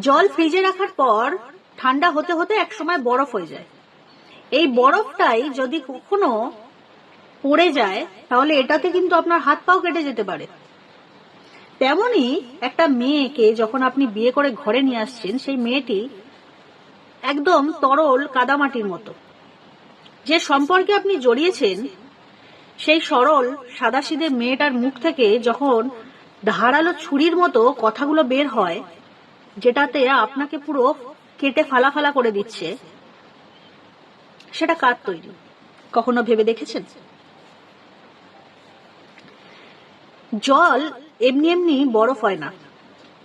জল ফ্রিজে রাখার পর ঠান্ডা হতে হতে একসময় বরফ হয়ে যায়। এই বরফটাই যদি কখনো পড়ে যায়, তাহলে এটাতে কিন্তু আপনার হাত পাও কেটে যেতে পারে। তেমনি একটা মেয়েকে যখন আপনি বিয়ে করে ঘরে নিয়ে আসছেন, সেই মেয়েটি একদম তরল কাদামাটির মতো। যে সম্পর্কে আপনি জড়িয়েছেন, সেই সরল, সাদাসিধে মেয়েটার মুখ থেকে যখন ধারালো ছুরির মতো কথাগুলো বের হয় যেটাতে আপনাকে পুরো কেটে ফালা ফালা করে দিচ্ছে, সেটা কার তৈরি? কখনো ভেবে দেখেছেন? জল এমনি এমনি বরফ হয় না।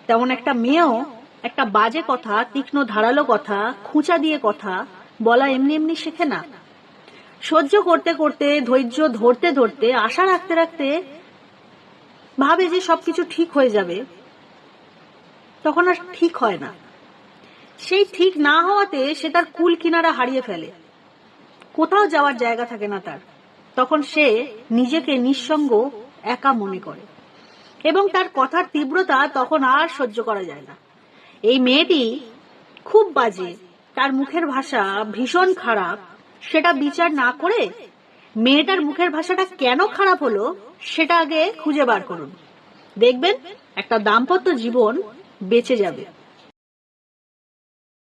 তেমন একটা মেয়েও একটা বাজে কথা, তীক্ষ্ণ ধারালো কথা, খুঁচা দিয়ে কথা বলা এমনি এমনি শেখে না। সহ্য করতে করতে, ধৈর্য ধরতে ধরতে, আশা রাখতে রাখতে ভাবে যে সবকিছু ঠিক হয়ে যাবে। তখন আর ঠিক হয় না। সেই ঠিক না হওয়াতে সে তার কুল কিনারা হারিয়ে ফেলে। কোথাও যাওয়ার জায়গা থাকে না তার। তখন সে নিজেকে নিঃসঙ্গ একা মনে করে। এবং তার কথার তীব্রতা তখন আর সহ্য করা যায় না। এই মেয়েটি খুব বাজে, তার মুখের ভাষা ভীষণ খারাপ। সেটা বিচার না করে মেয়েটার মুখের ভাষাটা কেন খারাপ হলো, সেটা আগে খুঁজে বার করুন। দেখবেন, একটা দাম্পত্য জীবন বেঁচে যাবে।